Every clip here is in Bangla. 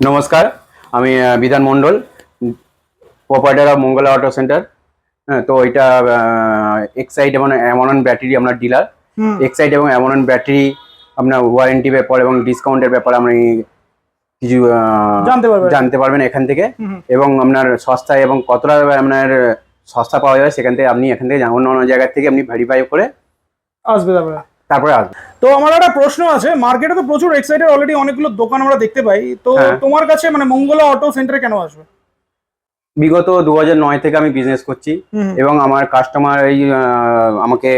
নমস্কার আমি Bidhan Mondal proprietor of Mangala auto centre হ্যাঁ তো এটা এক্সাইড এবং অ্যামনন ব্যাটারি আপনার ডিলার এক্সাইড এবং অ্যামনন ব্যাটারি আপনার ওয়ারেন্টি ব্যাপার এবং ডিসকাউন্টের ব্যাপারে আপনি কিছু জানতে পারবেন। এখান থেকে। এবং আপনার সস্তায় এবং কতটা আপনার সস্তা পাওয়া যাবে সেখান থেকে আপনি এখান থেকে অন্য অন্য জায়গা থেকে আপনি ভেরিফাই করে আসবে তারপরে তারপরে আসবে। তো আমার একটা প্রশ্ন আছে মার্কেটে তো প্রচুর এক্সাইটেড অলরেডি অনেকগুলো দোকান আমরা দেখতে পাই তো হ্যাঁ। তোমার কাছে মানে মঙ্গলা অটো সেন্টারে কেন আসবে? বিগত দু নয় থেকে আমি বিজনেস করছি এবং আমার কাস্টমার এই আমাকে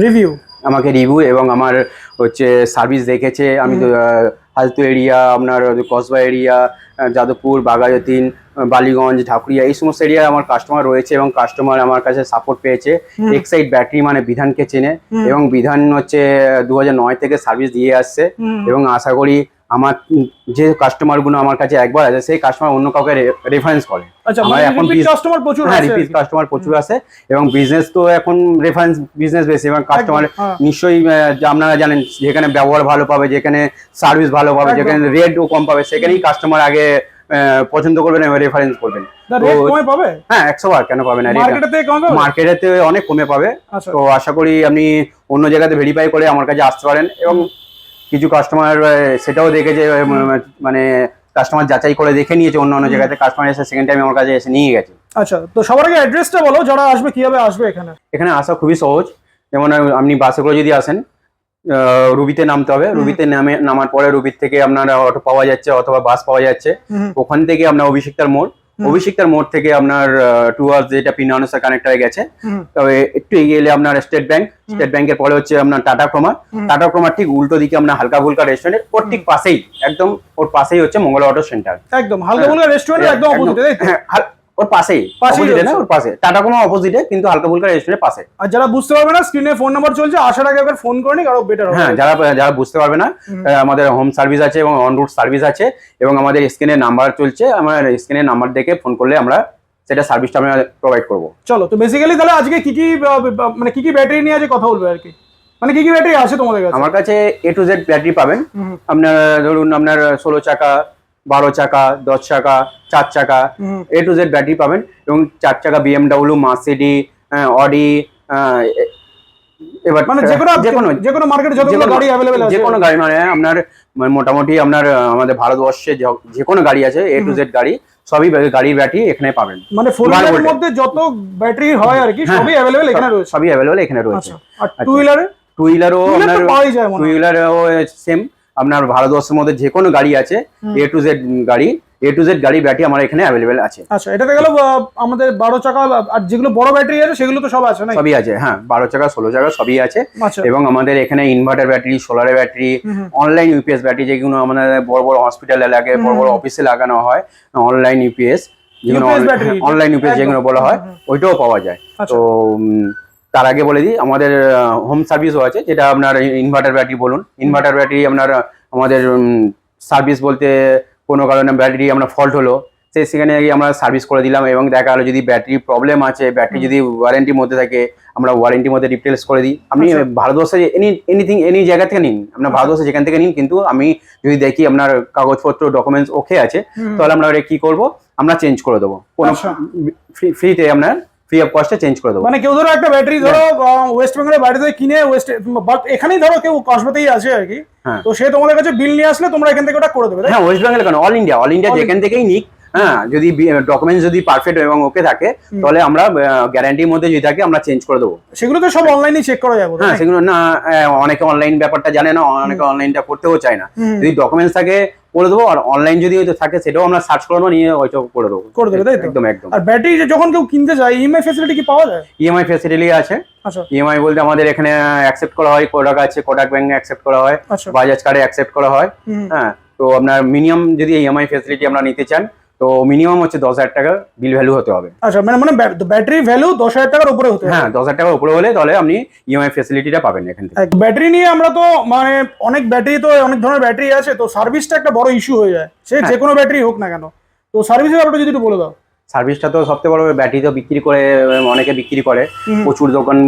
রিভিউ আমাকে রিভিউ এবং আমার হচ্ছে সার্ভিস দেখেছে আমি তো, আহ, হালতু এরিয়া আপনার কসবা এরিয়া যাদবপুর বাঘাযতীন বালিগঞ্জ ঢাকুরিয়া এই সমস্ত এরিয়ায় আমার কাস্টমার রয়েছে এবং কাস্টমার আমার কাছে সাপোর্ট পেয়েছে। এক্সাইড ব্যাটারি মানে বিধানকে চেনে এবং বিধান হচ্ছে দু নয় থেকে সার্ভিস দিয়ে আসছে এবং আশা করি আমার যে কাস্টমারগুলো আমার কাছে একবার আছে সেই কাস্টমার অন্য কাউকে রেফারেন্স করে। আচ্ছা আমার মানে এখন কাস্টমার প্রচুর হ্যাঁ রিপিট কাস্টমার প্রচুর আছে এবং বিজনেস তো এখন রেফারেন্স বিজনেস বেশি এবং কাস্টমার হ্যাঁ। নিশ্চয়ই আপনারা জানেন যেখানে ব্যবহার ভালো পাবে যেখানে সার্ভিস ভালো পাবে। যেখানে রেটও কম পাবে সেখানেই কাস্টমার আগে পছন্দ করবেন এবং রেফারেন্স করবেন। হ্যাঁ একশো বার কেন পাবে না মার্কেটেতে অনেক কমে পাবে। আচ্ছা। তো আশা করি আপনি অন্য জায়গাতে ভেরিফাই করে আমার কাছে আসতে পারেন এবং কিছু কাস্টমার সেটাও দেখেছে মানে কাস্টমার যাচাই করে দেখে নিয়েছে অন্য অন্য জায়গাতে। কাস্টমার এসে সেকেন্ড টাইম আমার কাছে এসে নিয়ে গেছে। আচ্ছা তো সবার আগে অ্যাড্রেসটা বলো যারা আসবে কীভাবে আসবে এখানে? এখানে আসা খুবই সহজ। যেমন আপনি বাসে করে যদি আসেন রুবিতে নামতে হবে। রুবিতে নামে নামার পরে রুবির থেকে আপনার অটো পাওয়া যাচ্ছে অথবা বাস পাওয়া যাচ্ছে। ওখান থেকে আপনার অভিষিক্তার মোড়। অভিষিক্তার মোড় থেকে আপনার টুয়ার্স যেটা পিনানুসার কানেক্ট হয়ে গেছে। তবে একটু এগিয়ে এলে আপনার স্টেট ব্যাংক স্টেট ব্যাংকের পরে হচ্ছে আপনার টাটা ক্রোমা টাটা ক্রোমার ঠিক উল্টো দিকে আপনার হালকা ফুলকা রেস্টুরেন্ট ওর ঠিক পাশেই একদম ওর পাশেই হচ্ছে মঙ্গল অটো সেন্টার একদম হালকা ফুলকা রেস্টুরেন্ট একদম ওর পাশেই অপোজিটে না? ওর পাশে। টাটা ক্রোমা অপোজিটে কিন্তু হালকা ফুলকা রেস্টুরেন্টের পাশে। আর যারা বুঝতে পারবে না স্ক্রিনে ফোন নাম্বার চলছে আসার আগে একবার ফোন করে নিক আরও বেটার হবে। হ্যাঁ যারা যারা বুঝতে পারবে না আমাদের হোম সার্ভিস আছে এবং অন রুট সার্ভিস আছে এবং আমাদের স্ক্রিনে নাম্বার চলছে আমার স্ক্রিনে নাম্বার দেখে ফোন করলে আমরা সেটা সার্ভিসটা আমরা প্রোভাইড করব। চলো তো বেসিক্যালি তাহলে আজকে কি কি মানে কি কি ব্যাটারি নিয়ে আজকে কথা বলবে আর কি? মানে কি কি ব্যাটারি আছে তোমাদের কাছে? আমার কাছে এ টু জেড ব্যাটারি পাবেন। আপনার ধরুন আপনার ষোলো চাকা বারো চাকা দশ চাকা চার চাকা এ টু জেড ব্যাটারি পাবেন এবং চার চাকা বিএমডাব্লিউ মার্সিডি অডি এবার মানে যে কোনো যে কোনো যে কোনো মার্কেটে যতগুলো গাড়ি অ্যাভেলেবেল আছে। যে কোনো গাড়ি মানে আপনার মানে মোটামুটি আপনার আমাদের ভারতবর্ষে যে- কোনো গাড়ি আছে এ টু জেড গাড়ি সবই গাড়ির ব্যাটারি এখানে পাবেন। মানে ফোর হুইলারের মধ্যে যত ব্যাটারি হয় আর কি হ্যাঁ, সবই অ্যাভেলেবেল এখানে রয়েছে। সবই অ্যাভেলেবল এখানে রয়েছে। আচ্ছা আর। টু হুইলারে টু হুইলারও হুইলার আপনার টু হুইলারও সেম আপনার ভারতবর্ষের মধ্যে যে কোনো গাড়ি আছে এ টু জেড গাড়ি এ টু জেড গাড়ি ব্যাটারি আমার এখানে অ্যাভেলেবেল আছে। আচ্ছা এটাতে গেল আমাদের বারো চাকা আর যেগুলো বড় ব্যাটারি আছে সেগুলো তো সব আছে না সবই আছে হ্যাঁ বারো চাকা ষোলো চাকা সবই আছে। আচ্ছা। এবং আমাদের এখানে ইনভার্টার ব্যাটারি সোলারের ব্যাটারি। অনলাইন ইউপিএস ব্যাটারি যেগুলো আমাদের বড় বড় হসপিটালে লাগে বড় বড় অফিসে লাগানো হয় অনলাইন ইউপিএস যেগুলো অনলাইন ইউপিএস যেগুলো বলা হয় ওইটাও পাওয়া যায়। আচ্ছা। তো তার আগে বলে দিই আমাদের হোম সার্ভিসও আছে যেটা আপনার ইনভার্টার ব্যাটারি বলুন। ইনভার্টার ব্যাটারি আপনার আমাদের সার্ভিস বলতে কোনো কারণে ব্যাটারি আমরা ফল্ট হলো সে সেখানে গিয়ে আমরা সার্ভিস করে দিলাম এবং দেখা গেলো যদি ব্যাটারি প্রবলেম আছে ব্যাটারি যদি ওয়ারেন্টির মধ্যে থাকে আমরা ওয়ারেন্টির মধ্যে রিপ্লেস করে দিই। আপনি আচ্ছা। ভারতবর্ষে এনি এনিথিং এনি জায়গা থেকে নিন আপনার ভারতবর্ষে যেখান থেকে নিন কিন্তু আমি যদি দেখি আপনার কাগজপত্র ডকুমেন্টস ওকে আছে তাহলে আমরা ওটা কি করব? আমরা চেঞ্জ করে দেবো। কোনো আচ্ছা। ফ্রিতে আপনার ফ্রি অফ কস্টে চেঞ্জ করে দেবো। মানে কেউ ধরো একটা ব্যাটারি ধরো ওয়েস্ট বেঙ্গলের বাড়িতে থেকে কিনে ওয়েস্ট বাট এখানেই ধরো কেউ কসবাতেই আছে আর কি। হ্যাঁ। তো সে তোমাদের কাছে বিল নিয়ে আসলে তোমরা এখান থেকে ওটা করে দেবে? হ্যাঁ ওয়েস্ট বেঙ্গলে কেন? অল ইন্ডিয়া অল ইন্ডিয়া যেখান থেকেই নিক হ্যাঁ যদি ডকুমেন্টস যদি পারফেক্ট এবং ওকে থাকে তাহলে আমরা গ্যারান্টির মধ্যে যদি থাকে আমরা চেঞ্জ করে দেবো। সেগুলো তো সব অনলাইনে চেক করা যাবে হ্যাঁ সেগুলো না অনেকে অনলাইন ব্যাপারটা জানে না অনেকে অনলাইনটা করতেও চায় না। যদি ডকুমেন্টস থাকে করে দেবো আর অনলাইন যদি হয়তো থাকে সেটাও আমরা সার্চ করব নিয়ে ওইটা করে দেবো। করে দেবে, তাই একদম একদম। আর ব্যাটারি যখন কেউ কিনতে যায় ইএমআই ফেসিলিটি কি পাওয়া যায়? ইএমআই ফেসিলিটি আছে। আচ্ছা। ইএমআই বলতে আমাদের এখানে অ্যাকসেপ্ট করা হয় কোটাক আছে কোটাক ব্যাংকে অ্যাকসেপ্ট করা হয় বাজাজ কার্ডে অ্যাকসেপ্ট করা হয়। হ্যাঁ তো আপনার মিনিমাম যদি ইএমআই ফেসিলিটি আমরা নিতে চান তো মিনিমাম হচ্ছে দশ হাজার টাকা বিল ভ্যালু হতে হবে। আচ্ছা মানে মানে ব্যাটারি ভ্যালু দশ হাজার টাকার উপরে হতে হ্যাঁ দশ হাজার টাকার উপরে হলে তাহলে আপনি ইএমআই ফেসিলিটিটা পাবেন এখান থেকে। ব্যাটারি নিয়ে আমরা তো মানে অনেক ব্যাটারি তো অনেক ধরনের ব্যাটারি আছে তো সার্ভিসটা একটা বড় ইস্যু হয়ে যায়। সে। যে কোনো ব্যাটারি হোক না কেন। তো সার্ভিসের ব্যাপারটা যদি একটু বলে দাও। সার্ভিসটা তো সবথেকে বড় ব্যাটারি তো বিক্রি করে অনেকে বিক্রি করে। প্রচুর দোকান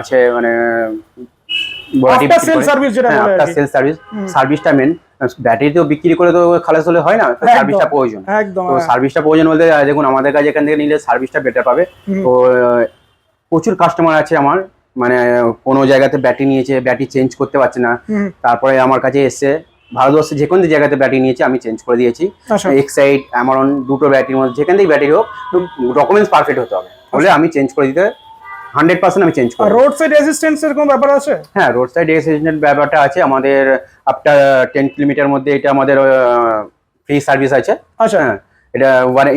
আছে মানে যেটা বলে sale service, হুম। সার্ভিসটা মেন বিক্রি করে তো খালাস হলে হয় না। সার্ভিসটা প্রয়োজন। একদম তো হ্যাঁ। সার্ভিসটা প্রয়োজন বলতে দেখুন আমাদের কাছে এখান থেকে নিলে সার্ভিসটা বেটার পাবে। তো প্রচুর কাস্টমার আছে আমার মানে কোনো জায়গাতে ব্যাটারি নিয়েছে ব্যাটারি চেঞ্জ করতে পারছে না। তারপরে আমার কাছে এসছে ভারতবর্ষে যে কোনো জায়গাতে ব্যাটারি নিয়েছে আমি চেঞ্জ করে দিয়েছি। আচ্ছা। এক্সাইড অ্যামারন দুটো ব্যাটারির মধ্যে যেখান থেকে ব্যাটারি হোক ডকুমেন্টস পারফেক্ট হতে হবে। হলে আমি চেঞ্জ করে দিতে হান্ড্রেড পার্সেন্ট আমি চেঞ্জ করি। রোড সাইড রেজিস্ট্যান্স এর কোনো ব্যাপার আছে? হ্যাঁ রোড সাইড এক্সিডেন্ট ব্যাপারটা আছে। আমাদের আফটার টেন কিলোমিটার মধ্যে এটা আমাদের ফ্রি সার্ভিস আছে। আচ্ছা। হ্যাঁ। এটা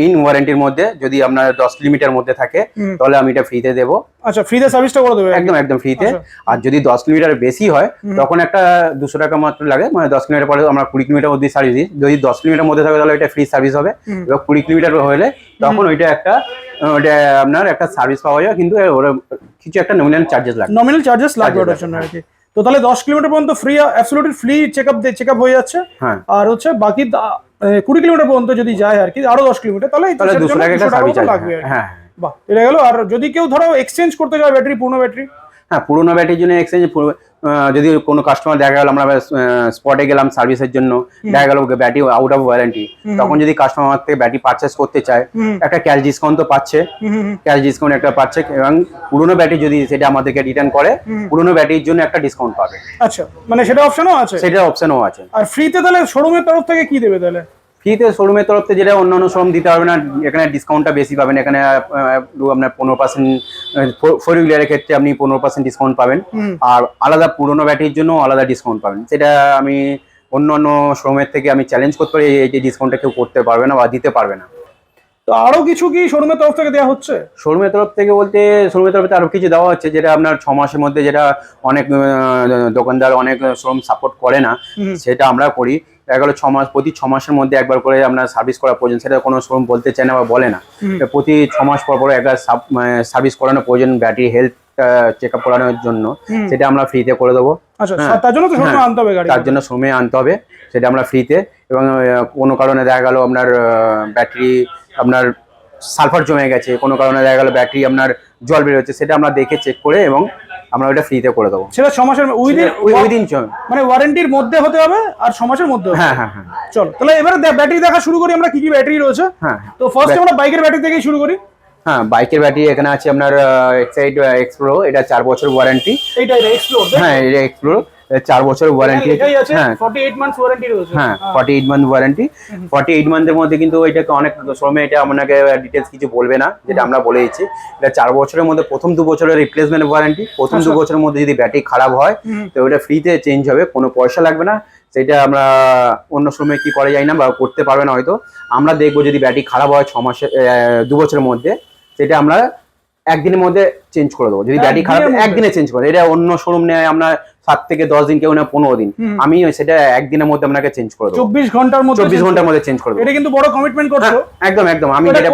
ইন ওয়ারেন্টির মধ্যে যদি আপনার দশ কিলোমিটার মধ্যে থাকে তাহলে আমি এটা ফ্রিতে দেবো। আচ্ছা ফ্রিতে সার্ভিসটা করে দেবে? একদম একদম ফ্রিতে আচ্ছা। আর যদি দশ কিলোমিটার বেশি হয় তখন একটা দুশো টাকা মাত্র লাগে। মানে দশ কিলোমিটার পরে আমরা কুড়ি কিলোমিটার মধ্যে সার্ভিস দিই। যদি দশ কিলোমিটার মধ্যে থাকে তাহলে এটা ফ্রি সার্ভিস হবে। কুড়ি কিলোমিটার হলে তখন ওইটা একটা ওইটা আপনার একটা সার্ভিস পাওয়া যায়। কিন্তু ওরা কিছু একটা নমিনাল চার্জেস লাগে নমিনাল চার্জেস লাগবে ওটার জন্য আর কি তো তাহলে দশ কিলোমিটার পর্যন্ত free absolutely free check up check up হয়ে যাচ্ছে। হ্যাঁ। আর হচ্ছে বাকি কুড়ি কিলোমিটার পর্যন্ত যদি যায় আর কি আরও দশ কিলোমিটার তাহলে তাহলে দুশো টাকা একটা 200 টাকা সার্ভিস মতো আছে লাগবে হ্যাঁ। বাহ এটা গেল। আর যদি কেউ ধরো এক্সচেঞ্জ করতে যায় ব্যাটারি পুরনো ব্যাটারি হ্যাঁ পুরোনো ব্যাটারির জন্য এক্সচেঞ্জ যদি কোনো কাস্টমার দেখা গেল আমরা স্পটে গেলাম সার্ভিসের জন্য দেখা গেল ব্যাটারি আউট অফ ওয়ারেন্টি তখন যদি কাস্টমার আমার থেকে ব্যাটারি পারচেস করতে চায় একটা ক্যাশ ডিসকাউন্ট তো পাচ্ছে। ক্যাশ ডিসকাউন্ট একটা পাচ্ছে এবং পুরোনো ব্যাটারি যদি সেটা আমাদেরকে রিটার্ন করে। পুরোনো ব্যাটারির জন্য একটা ডিসকাউন্ট পাবে। আচ্ছা মানে সেটা অপশনও আছে? সেটার অপশনও আছে। আর ফ্রিতে তাহলে শোরুমের তরফ থেকে কি দেবে তাহলে? ফ্রিতে শোরুমের তরফ থেকে যেটা অন্যান্য শোরুম দিতে পারবে না এখানে ডিসকাউন্টটা বেশি পাবেন। এখানে আপনার পনেরো পার্সেন্ট ফোর হুইলারের ক্ষেত্রে আপনি পনেরো পার্সেন্ট ডিসকাউন্ট পাবেন। আর আলাদা পুরোনো ব্যাটারির জন্য আলাদা ডিসকাউন্ট পাবেন। সেটা আমি অন্য অন্য শোরুমের থেকে আমি চ্যালেঞ্জ করতে পারি এই যে ডিসকাউন্টটা কেউ করতে পারবে না বা দিতে পারবে না। তো আরও কিছু কি শোরুমের তরফ থেকে দেওয়া হচ্ছে? শোরুমের তরফ থেকে বলতে শোরুমের তরফ থেকে আরও কিছু দেওয়া হচ্ছে যেটা আপনার ছ মাসের মধ্যে যেটা অনেক দোকানদার অনেক শোরুম সাপোর্ট করে না সেটা আমরা করি। দেখা গেলো ছ মাস প্রতি ছ মাসের মধ্যে একবার করে আপনার সার্ভিস করা প্রয়োজন সেটা কোনো শোরুম বলতে চায় না বা বলে না। প্রতি ছ মাস পর পর একবার সার্ভিস করানো প্রয়োজন ব্যাটারি হেলথ চেক আপ করানোর জন্য। সেটা আমরা ফ্রিতে করে দেবো। আচ্ছা হ্যাঁ। তার জন্য শোরুমে হ্যাঁ। আনতে হবে তার জন্য শ্রমে আনতে হবে। সেটা আমরা ফ্রিতে এবং কোনো কারণে দেখা গেল আপনার ব্যাটারি আপনার সালফার জমে গেছে। কোনো কারণে দেখা গেল ব্যাটারি আপনার জল বেরোচ্ছে সেটা আমরা দেখে চেক করে এবং আমরা ওটা ফ্রিতে করে দেবো। সেটা ছ মাসের উইদিন উইদিন মানে ওয়ারেন্টির মধ্যে হতে হবে আর ছ মাসের মধ্যে হ্যাঁ হ্যাঁ হ্যাঁ। চলো তাহলে এবারে ব্যাটারি দেখা শুরু করি আমরা কি কি ব্যাটারি রয়েছে? হ্যাঁ হ্যাঁ। তো ফার্স্ট আমরা বাইকের ব্যাটারি থেকেই শুরু করি। হ্যাঁ বাইকের ব্যাটারি এখানে আছে আপনার এক্সাইড এক্সপ্লোর এটা চার বছর ওয়ারেন্টি এটা এক্সপ্লোর হ্যাঁ এটা এক্সপ্রো চার বছর ওয়ারেন্টি হ্যাঁ। 48 মান্থস ওয়ারেন্টি রয়েছে। হ্যাঁ forty eight month warranty forty eight মান্থের মধ্যে কিন্তু এটাকে অনেক শোরুমে এটা আপনাকে ডিটেলস কিছু বলবে না যেটা আমরা বলে দিচ্ছি। এটা চার বছরের মধ্যে প্রথম দু বছরের রিপ্লেসমেন্ট ওয়ারেন্টি প্রথম দু আচ্ছা। বছরের মধ্যে যদি ব্যাটারি খারাপ হয় তো ওটা ফ্রিতে চেঞ্জ হবে কোনো পয়সা লাগবে না। সেটা আমরা অন্য শোরুমে কি করা যায় না বা করতে পারবে না হয়তো। আমরা দেখব যদি ব্যাটারি খারাপ হয় ছ মাসে দু বছরের মধ্যে সেটা আমরা একদিনের মধ্যে চেঞ্জ করে দেবো। যদি ব্যাটারি খারাপ একদিনে চেঞ্জ করে এটা অন্য শোরুম নেয় আমরা সাত থেকে দশ দিন কেউ না পনেরো দিন। আমি সেটা একদিনের মধ্যে আপনাকে চেঞ্জ করে দেবো। চব্বিশ ঘণ্টার মধ্যে চব্বিশ ঘণ্টার মধ্যে চেঞ্জ করে দেবো। এটা কিন্তু বড় কমিটমেন্ট করছ। হ্যাঁ, একদম একদম। আমি যেটা?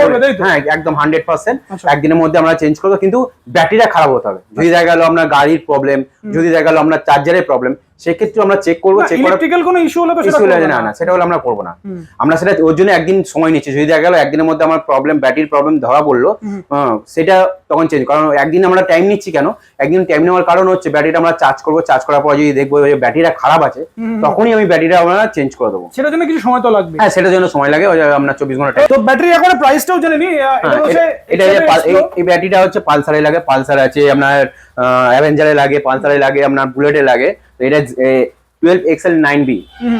হ্যাঁ একদম হান্ড্রেড পার্সেন্ট আচ্ছা। একদিনের মধ্যে আমরা চেঞ্জ করব কিন্তু ব্যাটারিটা খারাপ হতে হবে। যদি দেখা গেলো আপনার গাড়ির প্রবলেম যদি দেখা গেলো আপনার চার্জারের প্রবলেম সেক্ষেত্রে আমরা চেক করব চেক ইলেকট্রিক্যাল কোনো ইস্যু হলে তো সেটা issue হলে না না। সেটা হলে আমরা করব না। আমরা সেটা ওর জন্য একদিন সময় নিচ্ছি। যদি দেখা গেল একদিনের মধ্যে আমার প্রবলেম ব্যাটারির প্রবলেম ধরা পড়ল সেটা তখন চেঞ্জ কারণ একদিন আমরা টাইম নিচ্ছি কেন? একদিন টাইম নেওয়ার কারণ হচ্ছে ব্যাটারিটা আমরা চার্জ করব। চার্জ করার পর যদি দেখব যে ব্যাটারিটা খারাপ আছে তখনই আমি ব্যাটারিটা আমরা চেঞ্জ করে দেবো। সেটার জন্য কিছু সময় তো লাগবে। হ্যাঁ সেটার জন্য সময় লাগে। আমরা চব্বিশ ঘণ্টা তো ব্যাটারি এখন প্রাইসটাও জেনে নি এটা এই ব্যাটারিটা হচ্ছে পালসারে লাগে। পালসার আছে আপনার অ্যাভেঞ্জারে লাগে পালসারে লাগে আপনার বুলেটে লাগে। তো এটা টুয়েলভ এক্সএল নাইন বি।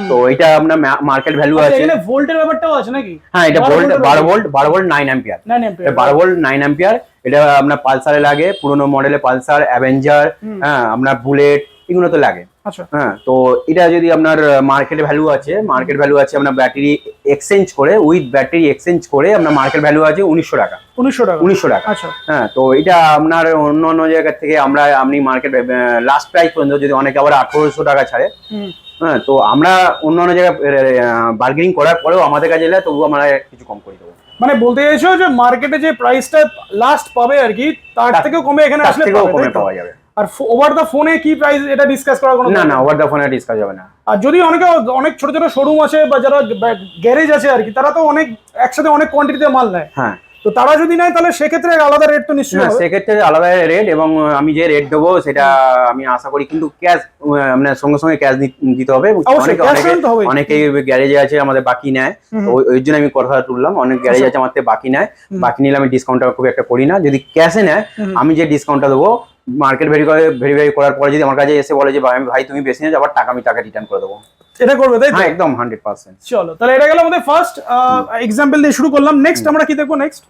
তো এটা আপনার মার্কেট ভ্যালু আচ্ছা, আছে। এখানে ভোল্টের ব্যাপারটাও আছে নাকি? হ্যাঁ এটা 12 ভোল্ট বারো। ভোল্ট বারো ভোল্ট নাইন অ্যাম্পিয়ার বারো ভোল্ট নাইন অ্যাম্পিয়ার এটা আপনার পালসারে লাগে পুরোনো মডেলে পালসার অ্যাভেঞ্জার হ্যাঁ আপনার বুলেট এগুলো তো লাগে। আচ্ছা। হ্যাঁ তো এটা যদি আপনার মার্কেট ভ্যালু আছে মার্কেট ভ্যালু আছে আপনার ব্যাটারি এক্সচেঞ্জ করে উইথ ব্যাটারি এক্সচেঞ্জ করে আপনার মার্কেট ভ্যালু আছে উনিশশো টাকা। উনিশশো টাকা। উনিশশো টাকা। আচ্ছা। হ্যাঁ তো এটা আপনার অন্য অন্য জায়গা থেকে আমরা আপনি মার্কেট লাস্ট প্রাইস পর্যন্ত যদি অনেকে আবার আঠারোশো টাকা ছাড়ে হ্যাঁ তো আমরা অন্য অন্য জায়গায় বার্গেনিং করার পরেও আমাদের কাছে এলে তবুও আমরা কিছু কম করে দেবো। মানে বলতে চাইছো যে মার্কেটে যে প্রাইসটা লাস্ট পাবে আর কি তার থেকেও কমে এখানে আসলে কমে পাওয়া যাবে। আর ওভার দা ফোনে কি প্রাইস এটা ডিসকাস করার কোনো না না ওভার দ্য ফোনে ডিসকাস হবে না। আর যদি অনেকে অনেক ছোট ছোট শোরুম আছে বা যারা গ্যারেজ আছে আর কি তারা তো অনেক একসাথে অনেক কোয়ান্টিটিতে মাল নেয়। হ্যাঁ। তো তারা যদি নেয় তাহলে সেক্ষেত্রে আলাদা রেট তো নিশ্চয়ই হবে। সেক্ষেত্রে আলাদা রেট এবং আমি যে রেট দেবো সেটা আমি আশা করি কিন্তু ক্যাশ মানে সঙ্গে সঙ্গে ক্যাশ দিতে হবে অনেকে। অনেকেই গ্যারেজে আছে আমাদের বাকি নেয়। তো ওই- জন্য আমি কথা তুললাম অনেক গ্যারেজ আচ্ছা। আছে আমার বাকি নেয়। বাকি নিলে আমি ডিসকাউন্টটা খুব একটা করি না। যদি ক্যাশে নেয় আমি যে ডিসকাউন্টটা দেবো মার্কেট ভেরিফাই ভেরিফাই করার পরে যদি আমার কাছে এসে বলে যে ভাই ভাই তুমি বেশি নিয়ে আবার টাকা আমি টাকা রিটার্ন করে দেবো। এটা করবে তাই তো? হ্যাঁ একদম হান্ড্রেড পার্সেন্ট চলো তাহলে এটা গেল আমাদের ফার্স্ট এক্সাম্পল দিয়ে শুরু করলাম। নেক্সট আমরা কি দেখব নেক্সট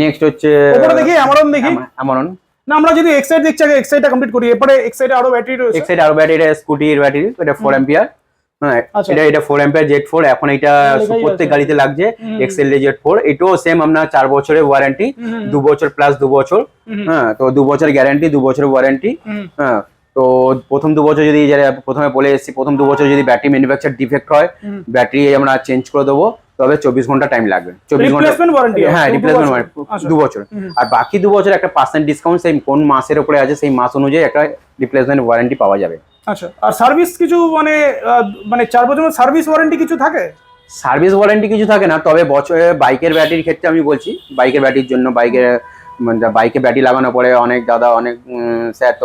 নেক্সট হচ্ছে ওপরে দেখি আমারন দেখি। আমারন না আমরা যদি এক্সাইড দেখছি আগে এক্সাইডটা কমপ্লিট করি। এরপরে এক্সাইডে আরও ব্যাটারি রয়েছে। এক্সাইড আরও ব্যাটারি স্কুটির ব্যাটারি এটা ফোর এম্পিয়ার হ্যাঁ আচ্ছা। এটা এটা ফোর জেড ফোর এখন এটা লেখাই প্রত্যেক। গাড়িতে লাগছে এক্সেল জেড ফোর এটাও সেম আপনার চার বছরের ওয়ারেন্টি দু বছর প্লাস দু বছর। হ্যাঁ তো দু বছর গ্যারান্টি দু ওয়ারেন্টি হ্যাঁ তো প্রথম দু বছর যদি যারা প্রথমে বলে এসেছি প্রথম দু বছর যদি ব্যাটারি ম্যানুফ্যাকচার ডিফেক্ট হয় ব্যাটারি আমরা চেঞ্জ করে দেবো তবে চব্বিশ ঘণ্টা টাইম লাগবে। চব্বিশ ঘণ্টা হ্যাঁ রিপ্লেসমেন্ট দু বছর। আর বাকি দু বছর একটা পার্সেন্ট ডিসকাউন্ট সেই কোন মাসের উপরে আছে সেই মাস অনুযায়ী একটা রিপ্লেসমেন্ট ওয়ারেন্টি পাওয়া যাবে। আচ্ছা আর সার্ভিস কিছু মানে মানে চার বছরের সার্ভিস ওয়ারেন্টি কিছু থাকে? সার্ভিস ওয়ারেন্টি কিছু থাকে না তবে বছরে বাইকের ব্যাটারির ক্ষেত্রে আমি বলছি বাইকের ব্যাটারির জন্য বাইকের মানে বাইকে ব্যাটারি লাগানোর পরে অনেক দাদা অনেক স্যার তো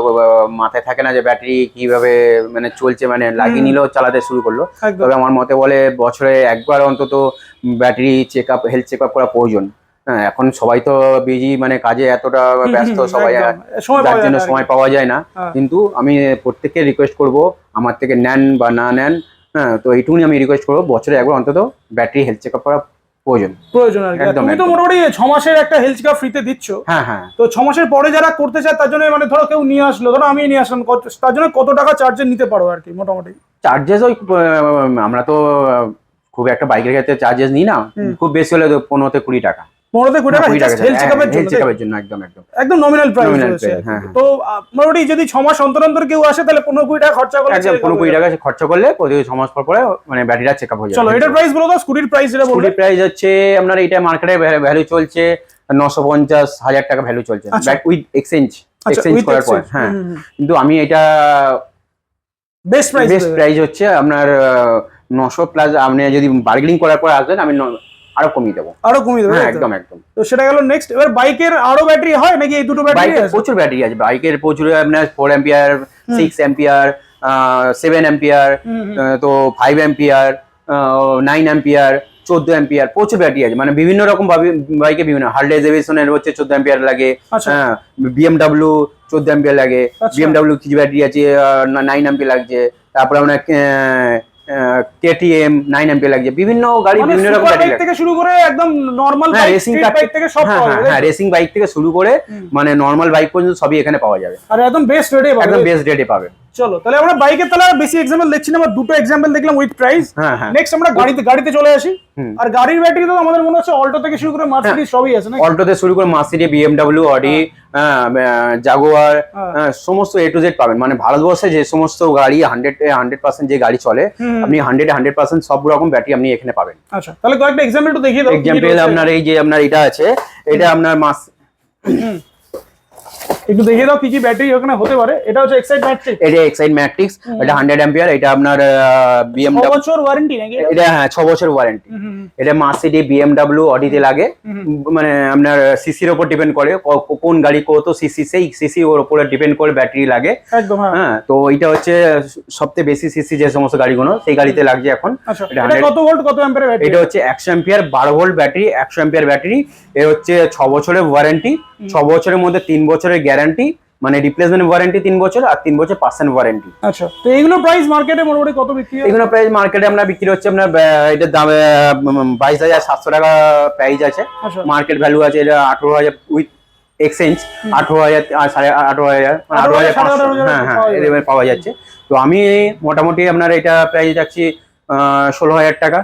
মাথায় থাকে না যে ব্যাটারি কীভাবে মানে চলছে মানে লাগিয়ে। নিলেও চালাতে শুরু করল। তবে আমার মতে বলে বছরে একবার অন্তত battery check up health check up করা প্রয়োজন। হ্যাঁ এখন সবাই তো বিজি মানে কাজে এতটা ব্যস্ত সবাই। যার জন্য। সময় পাওয়া যায় না। হ্যাঁ। কিন্তু আমি প্রত্যেককে রিকোয়েস্ট করব আমার থেকে নেন বা না নেন হ্যাঁ তো এইটুকুনি আমি রিকোয়েস্ট করব। বছরে একবার অন্তত ব্যাটারি হেলথ চেক আপ করা প্রয়োজন। প্রয়োজন আর তুমি তো মোটামুটি ছ মাসের একটা হেলথ কার্ড ফ্রিতে দিচ্ছ। হ্যাঁ হ্যাঁ। তো ছ মাসের পরে যারা করতে চায় তার জন্য মানে ধরো কেউ নিয়ে আসলো ধরো আমি নিয়ে আসলাম তার জন্য কত টাকা চার্জে নিতে পারো আর কি মোটামুটি? চার্জেস ওই আমরা তো খুব একটা বাইকের ক্ষেত্রে চার্জেস নিই না। খুব বেশি হলে তো পনেরো থেকে কুড়ি টাকা। টাকা হেলথ চেকআপের জন্য? চেক আপের জন্য একদম একদম। একদম নমিনাল প্রাইস হ্যাঁ, হ্যাঁ। তো মোটামুটি যদি ছ মাস অন্তর অন্তর কেউ আসে তাহলে পনেরো কুড়ি টাকা খরচা করলে একদম পনেরো কুড়ি টাকা খরচা করলে প্রতি ছ মাস পর পরে মানে ব্যাটারিটা চেক আপ হয়ে যাবে। চলো এটার প্রাইস বলো তো স্কুটির প্রাইস যেটা বললে। স্কুটির প্রাইস হচ্ছে আপনার এটা মার্কেটে ভ্যালু চলছে নশো পঞ্চাশ হাজার টাকা ভ্যালু চলছে। উইথ এক্সচেঞ্জ এক্সচেঞ্জ করার পর হ্যাঁ। কিন্তু আমি এটা বেস্ট প্রাইস বেস্ট প্রাইস হচ্ছে আপনার নশো প্লাস আপনি যদি বার্গেনিং করার পর আসবেন আমি আরও কমিয়ে দেবো। আরও কমিয়ে দেবে হ্যাঁ একদম একদম। তো সেটা গেল নেক্সট এবার বাইকের আরও ব্যাটারি হয় নাকি এই দুটো ব্যাটারি বাইকের প্রচুর ব্যাটারি আছে। বাইকের প্রচুর আপনার four ampere six ampere seven ampere তো ফাইভ এম্পিয়ার নাইন এম্পিয়ার চোদ্দ এম্পিয়ার প্রচুর ব্যাটারি আছে। মানে বিভিন্ন রকম বাইকে বিভিন্ন হার্ডে ডেভিশনের হচ্ছে চোদ্দ এম্পিয়ার লাগে আচ্ছা। হ্যাঁ বিএমডাব্লিউ চোদ্দ এম্পিয়ার লাগে। বিএমডাব্লিউ কিছু ব্যাটারি আছে নাইন এম্পি লাগছে তারপরে আপনার কেটিএম নাইন এম্পি লাগছে বিভিন্ন গাড়ি মানে বিভিন্ন রকম থেকে শুরু করে একদম নর্মাল হ্যাঁ রেসিং বাইক থেকে সব হ্যাঁ পাওয়া হ্যাঁ হ্যাঁ রেসিং বাইক থেকে শুরু করে মানে নর্মাল বাইক পর্যন্ত সবই এখানে পাওয়া যাবে। আর একদম বেস্ট রেটে একদম বেস্ট রেটে পাবে। চলো তাহলে আমরা বাইকের তাহলে বেশি এক্সাম্পল দেখছি না আমরা দুটো এক্সাম্পল দেখলাম উইথ প্রাইস হ্যাঁ হ্যাঁ। নেক্সট আমরা গাড়িতে গাড়িতে চলে আসি। আর গাড়ির ব্যাটারি তো আমাদের মনে হচ্ছে অল্টো থেকে শুরু করে মার্সিডিজ সবই আছে না অল্টোতে শুরু করে মার্সিডি বিএমডাব্লিউ অডি জাগুয়ার হ্যাঁ। সমস্ত এ টু জেড পাবেন। মানে ভারতবর্ষে যে সমস্ত গাড়ি হান্ড্রেড হান্ড্রেড পার্সেন্ট যে গাড়ি চলে। আপনি হান্ড্রেড হান্ড্রেড পার্সেন্ট সব রকম ব্যাটারি আপনি এখানে পাবেন। আচ্ছা তাহলে কয়েকটা এক্সাম্পল একটু দেখিয়ে দাও এক্সাম্পল আপনার এই যে আপনার এটা আছে এটা আপনার মাস। একটু দেখিয়ে দাও কি কি ব্যাটারি ওখানে হতে পারে। এটা হচ্ছে এক্সাইট ম্যাট্রিক এটা এক্সাইড ম্যাট্রিক্স এটা হান্ড্রেড অ্যাম্পিয়ার এটা আপনার বিএমডাব্লিউ বছর ওয়ারেন্টি নাকি এটা? হ্যাঁ ছ বছর ওয়ারেন্টি এটা মার্সিডি বিএমডাব্লিউ অডিতে লাগে। মানে আপনার সিসির ওপর ডিপেন্ড করে কোন গাড়ি কত সিসি সেই সিসি ওর উপরে ডিপেন্ড করে ব্যাটারি লাগে। একদম হ্যাঁ। হ্যাঁ তো এটা হচ্ছে সবচেয়ে বেশি সিসি যে সমস্ত গাড়িগুলো সেই গাড়িতে লাগছে এখন। আচ্ছা এটা 100 কত ভোল্ট কত অ্যাম্পিয়ার ব্যাটারি এটা হচ্ছে একশো এম্পিয়ার বারো ভোল্ট ব্যাটারি একশো এম্পিয়ার ব্যাটারি এ হচ্ছে ছ বছরের ওয়ারেন্টি ছ বছরের মধ্যে তিন বছরের গ্যারান্টি মানে রিপ্লেসমেন্ট ওয়ারেন্টি তিন বছর আর তিন বছর পার্সেন্ট ওয়ারেন্টি আচ্ছা তো এইগুলো প্রাইস মার্কেটে মোটামুটি কত বিক্রি হয়? এগুলো প্রাইস মার্কেটে আপনার বিক্রি হচ্ছে আপনার এটার দাম বাইশ হাজার সাতশো টাকা প্রাইস আছে। আচ্ছা। মার্কেট ভ্যালু আছে এটা আঠারো হাজার উইথ এক্সচেঞ্জ আঠারো হাজার সাড়ে আঠারো হাজার আঠারো হাজার পাঁচশো। হ্যাঁ হ্যাঁ। এরকম পাওয়া যাচ্ছে। তো আমি মোটামুটি আপনার এটা প্রাইস যাচ্ছি ষোলো হাজার টাকা।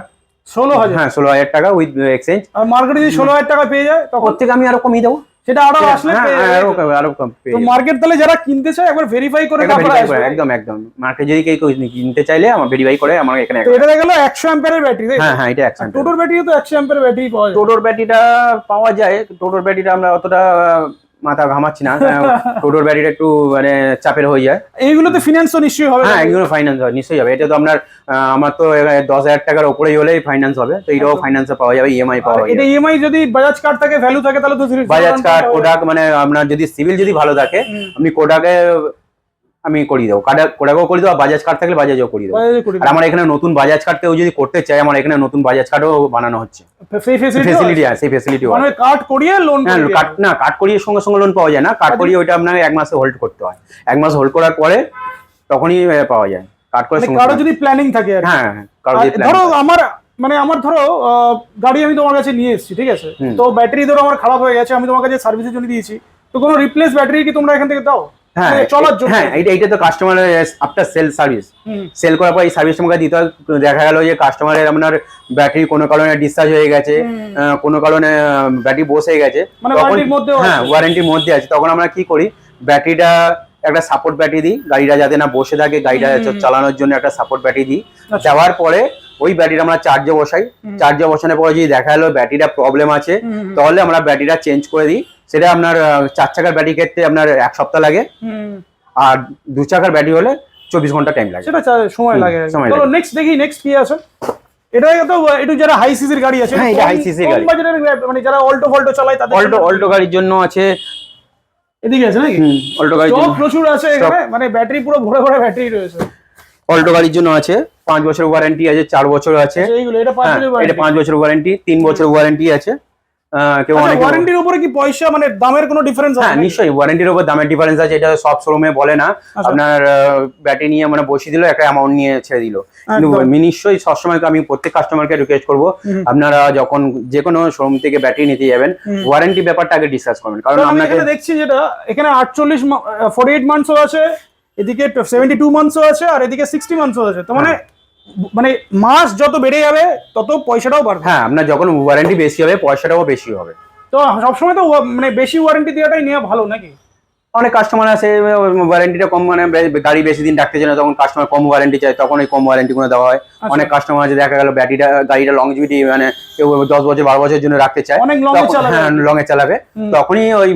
ষোলো হাজার? হ্যাঁ ষোলো হাজার টাকা উইথ এক্সচেঞ্জ আর মার্কেটে যদি ষোলো হাজার টাকা পেয়ে যায় তখন? থেকে আমি আরও কমিয়ে দেবো। সেটা আরও আসলে হ্যাঁ, হ্যাঁ। আরও কম- তো মার্কেট তাহলে যারা কিনতে চায় একবার ভেরিফাই করে তারপরে একদম একদম। মার্কেট যদি কেউ কিনতে চাইলে আমার ভেরিফাই করে আমার এখানে তো এটা গেল একশো অ্যাম্পিয়ারের ব্যাটারি হ্যাঁ হ্যাঁ এটা একশো টোটোর ব্যাটারি তো একশো অ্যাম্পিয়ার ব্যাটারি পাওয়া যায়। টোটোর ব্যাটারিটা পাওয়া যায় টোটোর ব্যাটারিটা আমরা অতটা মাথা ঘামাচ্ছি না টোটোর ব্যাটারিটা একটু মানে চাপের হয়ে যায়। এইগুলোতে ফিনান্স তো নিশ্চয়ই হবে হ্যাঁ এগুলো ফাইন্যান্স হয় নিশ্চয়ই হবে। এটা তো আপনার আমার তো দশ হাজার টাকার ওপরেই হলেই ফাইন্যান্স হবে তো এটাও। ফাইন্যান্সে পাওয়া যাবে ইএমআই পাওয়া যাবে। এটা ইএমআই যদি বাজাজ কার্ড থাকে ভ্যালু থাকে তাহলে তো বাজাজ কার্ড কোডাক মানে আপনার যদি সিভিল যদি ভালো থাকে। আপনি কোডাকে আমি করিয়ে দেবো। কার্ডে কোডাকেও করে দেবো বাজাজ কার্ড থাকলে বাজাজও করিয়ে দেবো। করে আর আমার এখানে নতুন বাজাজ কার্ড কেউ যদি করতে চায় আমার এখানে নতুন বাজাজ কার্ডও বানানো হচ্ছে। ফেসিলিটি আছে। সেই ফেসিলিটি মানে কার্ড করিয়ে লোন হ্যাঁ কার্ড না কার্ড করিয়ে সঙ্গে সঙ্গে লোন পাওয়া যায় না। কার্ড আচ্ছা। করিয়ে ওইটা আপনাকে এক মাসে হোল্ড করতে হয়। এক মাস হোল্ড করার পরে তখনই পাওয়া যায়। কার্ড করে কারও যদি প্ল্যানিং থাকে হ্যাঁ হ্যাঁ কারও যদি ধরো আমার মানে আমার ধরো গাড়ি আমি তোমার কাছে নিয়ে এসেছি ঠিক আছে? তো ব্যাটারি ধরো আমার খারাপ হয়ে গেছে আমি তোমার কাছে সার্ভিসের জন্য দিয়েছি তো কোনো রিপ্লেস ব্যাটারি কি তোমরা এখান থেকে দাও? হ্যাঁ মানে চলার জন্য। হ্যাঁ এটা এটা তো কাস্টমারের আফটার সেল সার্ভিস হুম। সেল করার পর এই সার্ভিস তোমাকে দিতে হয় দেখা গেল যে কাস্টমারের আপনার ব্যাটারি কোনো কারণে ডিসচার্জ হয়ে গেছে কোনো কারণে ব্যাটারি বসে গেছে। মানে ওয়ারেন্টির হ্যাঁ ওয়ারেন্টির মধ্যে আছে। তখন আমরা কি করি ব্যাটারিটা একটা সাপোর্ট ব্যাটারি দিই। গাড়িটা যাতে না বসে থাকে গাড়িটা চালানোর জন্য একটা সাপোর্ট ব্যাটারি দিই। আচ্ছা। দেওয়ার পরে ওই ব্যাটারিটা আমরা চার্জে বসাই। চার্জে বসানোর পরে যদি দেখা গেলো ব্যাটারিটা প্রবলেম আছে তাহলে আমরা ব্যাটারিটা চেঞ্জ করে দিই। সেটা আপনার চার চাকার ব্যাটারি ক্ষেত্রে আপনার এক সপ্তাহ লাগে। আর দু চাকার ব্যাটারি হলে চব্বিশ ঘণ্টা টাইম লাগে। সেটা সময় লাগে। চলো। নেক্সট দেখি নেক্সট কি আছে? এটা তো একটু যারা হাই সিসির গাড়ি আছে হ্যাঁ, এটা গাড়ি। মানে যারা অল্টো ফল্টো চালায় তাদের অল্টো অল্টো গাড়ির জন্য আছে। এদিকে আছে নাকি? অল্টো গাড়ির স্টক জন্য প্রচুর আছে এখানে মানে ব্যাটারি পুরো ভরে ভরে ব্যাটারি রয়েছে। অল্টো গাড়ির জন্য আছে পাঁচ বছর ওয়ারেন্টি আছে চার বছর আছে। আচ্ছা, এইগুলো এটা পাঁচ হ্যাঁ, বছর ওয়ারেন্টি তিন বছর ওয়ারেন্টি আছে। কেউ আচ্ছা, অনেকে ওয়ারেন্টির উপরে কি পয়সা মানে দামের কোনো ডিফারেন্স হ্যাঁ আছে নাকি? নিশ্চয়ই ওয়ারেন্টির উপর দামের ডিফারেন্স আছে এটা সব শোরুমে বলে না। আচ্ছা। আপনার ব্যাটারি নিয়ে মানে বসিয়ে দিল একটা অ্যামাউন্ট নিয়ে ছেড়ে দিল। কিন্তু আমি নিশ্চয়ই সবসময় আমি প্রত্যেক কাস্টমারকে রিকোয়েস্ট করব আপনারা যখন যে কোনো শোরুম থেকে ব্যাটারি নিতে যাবেন ওয়ারেন্টি ব্যাপারটা আগে ডিসকাস করবেন। কারণ আপনাকে এখানে দেখছি যেটা এখানে আটচল্লিশ ফোর্টি এইট মান্থসও আছে এদিকে সেভেন্টি টু মান্থসও আছে আর এদিকে সিক্সটি মান্থসও আছে। তো মানে মানে মাস যত বেড়ে যাবে তত পয়সাটাও বাড়বে। হ্যাঁ আপনার যখন ওয়ারেন্টি বেশি হবে পয়সাটাও বেশি হবে। তো সবসময় তো মানে বেশি ওয়ারেন্টি দেওয়াটাই নেওয়া ভালো নাকি? অনেক কাস্টমার আছে ওয়ারেন্টিটা কম মানে গাড়ি বেশি দিন রাখতে চায় না তখন কাস্টমার কম ওয়ারেন্টি চায় তখন ওই কম ওয়ারেন্টি গুলো দেওয়া হয়। আচ্ছা। অনেক কাস্টমার আছে দেখা গেল ব্যাটারিটা গাড়িটা লং লংজিভিটি মানে কেউ দশ বছর বারো বছরের জন্য রাখতে চায়। অনেক লং এ চালাবে। হ্যাঁ লং এ চালাবে তখনই ওই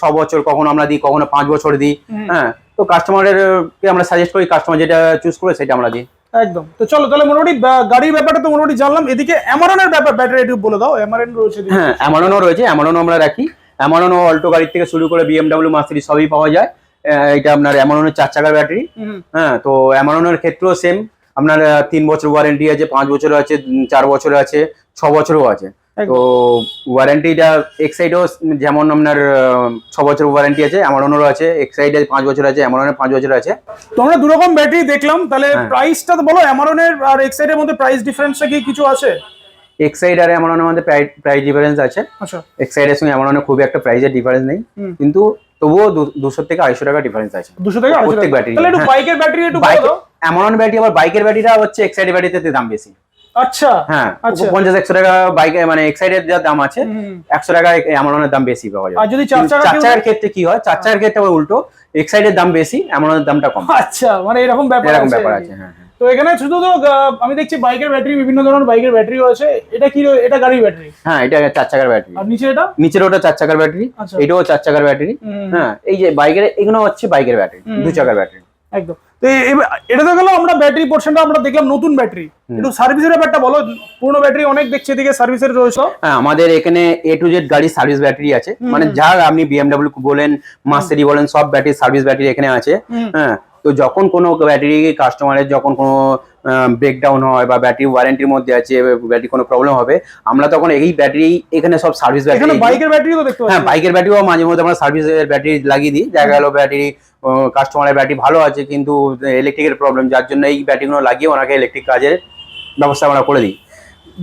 ছ বছর কখনো আমরা দিই কখনো পাঁচ বছর দিই। হ্যাঁ তো কাস্টমারের কে আমরা সাজেস্ট করি কাস্টমার যেটা চুজ করবে সেটা আমরা দিই। একদম। তো চলো তাহলে মোটামুটি গাড়ির ব্যাপারটা তো মোটামুটি জানলাম। এদিকে অ্যামারনের ব্যাপার ব্যাটারি একটু বলে দাও। অ্যামারন রয়েছে হ্যাঁ অ্যামারনও রয়েছে অ্যামারনও আমরা রাখি। অ্যামারনও অল্টো গাড়ির থেকে শুরু করে বিএমডাব্লিউ মার্সিডিজ সবই পাওয়া যায়। এটা আপনার অ্যামারনের চার চাকার ব্যাটারি হ্যাঁ তো অ্যামারনের ক্ষেত্রেও সেম আপনার তিন বছর ওয়ারেন্টি আছে পাঁচ বছর আছে চার বছর আছে ছ বছরও আছে। তো ওয়ারেন্টিটা এক এক্সাইডও যেমন আপনার ছ বছর ওয়ারেন্টি আছে অ্যামারনেরও আছে এক্সাইডে পাঁচ বছর আছে অ্যামারনের পাঁচ বছর আছে। তোমরা দু রকম ব্যাটারি দেখলাম তাহলে হ্যাঁ। প্রাইসটা তো বলো অ্যামারনের আর এক্সাইডের মধ্যে প্রাইস ডিফারেন্সটা কি কিছু আছে? এক্সাইড আর অ্যামারনের মধ্যে প্রাইস ডিফারেন্স আছে। আচ্ছা। এক্সাইডের সঙ্গে অ্যামারনের খুবই একটা প্রাইসের ডিফারেন্স নেই কিন্তু তবুও দুশো থেকে আড়াইশো টাকা ডিফারেন্স আছে। দুশো থেকে প্রত্যেক ব্যাটারি, তাহলে একটু হ্যাঁ। বাইকের ব্যাটারি একটু অ্যামারন ব্যাটারি আবার বাইকের ব্যাটারিটা হচ্ছে এক্সাইড ব্যাটারিতে দাম বেশি। আচ্ছা হ্যাঁ আচ্ছা। পঞ্চাশ একশো টাকা বাইকে মানে এক্সাইডের যা দাম আছে। একশো টাকা অ্যামারনের দাম বেশি পাওয়া যায়। আর যদি চার চাকা চার কেউ- চাকার ক্ষেত্রে কি হয় চার চাকার ক্ষেত্রে আবার উল্টো এক্সাইডের দাম বেশি অ্যামারনের দামটা কম। আচ্ছা মানে এরকম ব্যাপার এরকম ব্যাপার আছে হ্যাঁ হ্যাঁ। তো এখানে শুধু তো আমি দেখছি বাইকের ব্যাটারি বিভিন্ন ধরনের বাইকের ব্যাটারিও আছে এটা কি এটা গাড়ির ব্যাটারি? হ্যাঁ এটা চার চাকার ব্যাটারি। আর নিচে এটা? নিচের ওটা চার চাকার ব্যাটারি এটাও চার চাকার ব্যাটারি হ্যাঁ এই যে বাইকের এগুলো হচ্ছে বাইকের ব্যাটারি দু চাকার ব্যাটারি। একদম। তো এটা তো গেল আমরা ব্যাটারি পোর্শনটা আমরা দেখলাম নতুন ব্যাটারি। একটু সার্ভিসের ব্যাপারটা বলো পুরনো ব্যাটারি অনেক দেখছি এদিকে সার্ভিসের রয়েছে। হ্যাঁ আমাদের এখানে এ টু জেড গাড়ির সার্ভিস ব্যাটারি আছে। মানে যা আপনি বিএমডব্লিউ বলেন মাসেরি বলেন সব ব্যাটারি সার্ভিস ব্যাটারি এখানে আছে। হ্যাঁ তো যখন কোনো ব্যাটারি কাস্টমারের যখন কোনো ব্রেকডাউন হয় বা ব্যাটারি ওয়ারেন্টির মধ্যে আছে ব্যাটারি কোনো প্রবলেম হবে আমরা তখন এই ব্যাটারি এখানে সব সার্ভিস এখানে ব্যাটারি বাইকের ব্যাটারিও তো দেখতে হ্যাঁ বাইকের ব্যাটারিও মাঝে মধ্যে আমরা সার্ভিসের ব্যাটারি লাগিয়ে দিই। দেখা গেল ব্যাটারি কাস্টমারের ব্যাটারি ভালো আছে কিন্তু ইলেকট্রিকের প্রবলেম যার জন্য এই ব্যাটারিগুলো লাগিয়ে ওনাকে ইলেকট্রিক কাজের ব্যবস্থা আমরা করে দিই।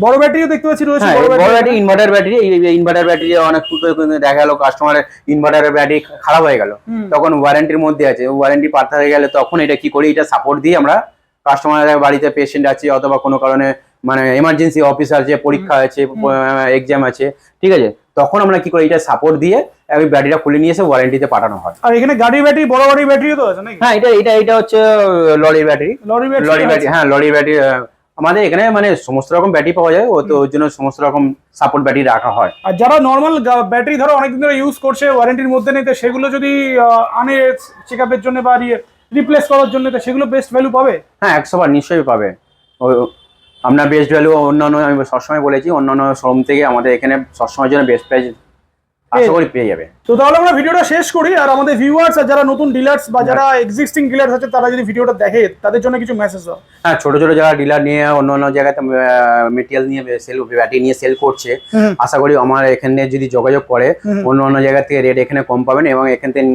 বড় ব্যাটারিও দেখতে পাচ্ছি রয়েছে হ্যাঁ বড় ব্যাটারি ব্যাটারি ইনভার্টার ব্যাটারি এই ইনভার্টার ব্যাটারি অনেক দেখা গেল কাস্টমারের ইনভার্টারের ব্যাটারি খারাপ হয়ে গেল। তখন ওয়ারেন্টির মধ্যে আছে ওয়ারেন্টি পার্থ হয়ে গেলে তখন এটা কি করি এটা সাপোর্ট দিয়ে আমরা কাস্টমারের বাড়িতে পেশেন্ট আছে অথবা কোনো কারণে মানে এমার্জেন্সি অফিস আছে পরীক্ষা আছে এক্সাম আছে ঠিক আছে? তখন আমরা কি করি এটা সাপোর্ট দিয়ে ওই ব্যাটারিটা খুলে নিয়ে এসে ওয়ারেন্টিতে পাঠানো হয়। আর এখানে গাড়ির ব্যাটারি বড় গাড়ির ব্যাটারিও তো আছে নাকি? হ্যাঁ এটা এটা এটা হচ্ছে লরির ব্যাটারি লরি লরি ব্যাটারি হ্যাঁ লরি ব্যাটারি আমাদের এখানে মানে সমস্ত রকম ব্যাটারি পাওয়া যায় ও তো ওর জন্য সমস্ত রকম সাপোর্ট ব্যাটারি রাখা হয়। আর যারা নর্মাল ব্যাটারি ধরো অনেকদিন ধরে ইউজ করছে ওয়ারেন্টির মধ্যে নেই তো সেগুলো যদি আনে চেক আপের জন্য বা রিপ্লেস করার জন্য সেগুলো বেস্ট ভ্যালু পাবে? হ্যাঁ একশো বার নিশ্চয়ই পাবে। আপনার বেস্ট ভ্যালু অন্যান্য আমি সবসময় বলেছি অন্যান্য শোরুম থেকে আমাদের এখানে সবসময়ের জন্য বেস্ট প্রাইস আশা করি পেয়ে যাবে। তো তাহলে আমরা ভিডিওটা শেষ করি আর আমাদের ভিউয়ার্স আর যারা নতুন ডিলার্স বা যারা এক্সিস্টিং ডিলার্স আছে তারা যদি ভিডিওটা দেখে তাদের জন্য কিছু মেসেজ দাও। হ্যাঁ ছোট ছোট যারা ডিলার নিয়ে অন্য অন্য জায়গায় মেটেরিয়াল নিয়ে সেল ব্যাটারি নিয়ে সেল করছে আশা করি আমার এখানে যদি যোগাযোগ করে অন্য অন্য জায়গা থেকে রেট এখানে কম পাবেন এবং এখান থেকে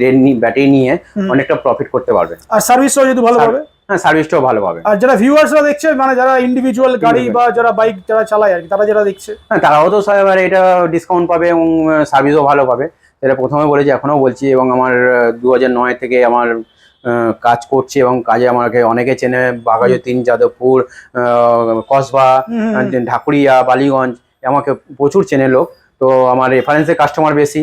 রেট ব্যাটারি নিয়ে অনেকটা প্রফিট করতে পারবে। আর সার্ভিসটাও যদি ভালো পাবে? হ্যাঁ সার্ভিসটাও ভালো পাবে। আর যারা ভিউয়ার্সরা দেখছে মানে যারা ইন্ডিভিজুয়াল গাড়ি বা যারা বাইক যারা চালায় আর কি তারা যারা দেখছে। হ্যাঁ তারাও তো এবারে এটা ডিসকাউন্ট পাবে এবং সার্ভিসও ভালো পাবে। সেটা প্রথমে বলেছি এখনও বলছি এবং আমার দু হাজার নয় থেকে আমার কাজ করছি এবং কাজে আমাকে অনেকে চেনে বাঘাযতীন যাদবপুর কসবা। ঢাকুরিয়া বালিগঞ্জ আমাকে প্রচুর চেনে লোক। তো আমার রেফারেন্সের কাস্টমার বেশি।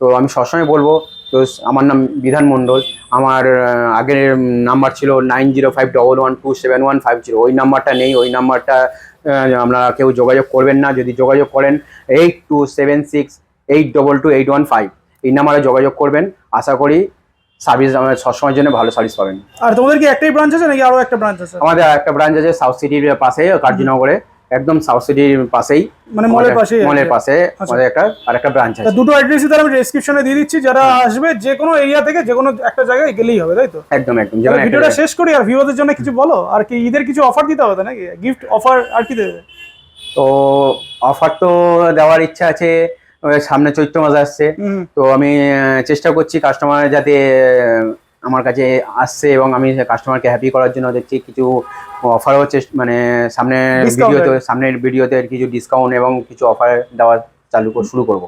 তো আমি সবসময় বলব তো আমার নাম বিধান মণ্ডল। আমার আগের নাম্বার ছিল nine zero five double one two seven one five zero ওই নাম্বারটা নেই ওই নাম্বারটা আপনারা কেউ যোগাযোগ করবেন না। যদি যোগাযোগ করেন eight two seven six eight double two eight one five এই নাম্বারে যোগাযোগ করবেন। আশা করি সার্ভিস আমার সবসময়ের জন্য ভালো সার্ভিস পাবেন। আর তোমাদের কি একটাই ব্রাঞ্চ আছে নাকি আরও একটা ব্রাঞ্চ আছে? আমাদের একটা ব্রাঞ্চ আছে সাউথ সিটির পাশে কার্যনগরে। একদম সাউথ সিটির পাশেই। মানে মলের পাশে মলের পাশে আমাদের একটা আর একটা ব্রাঞ্চ আছে। দুটো অ্যাড্রেসই তাহলে আমি ডেসক্রিপশনে দিয়ে দিচ্ছি যারা আসবে যে কোনো এরিয়া থেকে যে কোনো একটা জায়গায় গেলেই হবে তাই তো? একদম একদম ভিডিওটা শেষ করি আর ভিউয়ারদের জন্য কিছু বলো আর কি ঈদের কিছু অফার দিতে হবে নাকি? গিফট অফার আর কি দেবে? তো অফার তো দেওয়ার ইচ্ছা আছে সামনে চৈত্র মাস আসছে। তো আমি চেষ্টা করছি কাস্টমার যাতে আমার কাছে আসছে এবং আমি কাস্টমারকে হ্যাপি করার জন্য দেখছি কিছু অফারও চেষ্টা মানে সামনের ভিডিওতে। সামনের ভিডিওতে কিছু ডিসকাউন্ট এবং কিছু অফার দেওয়া চালু কর- শুরু করব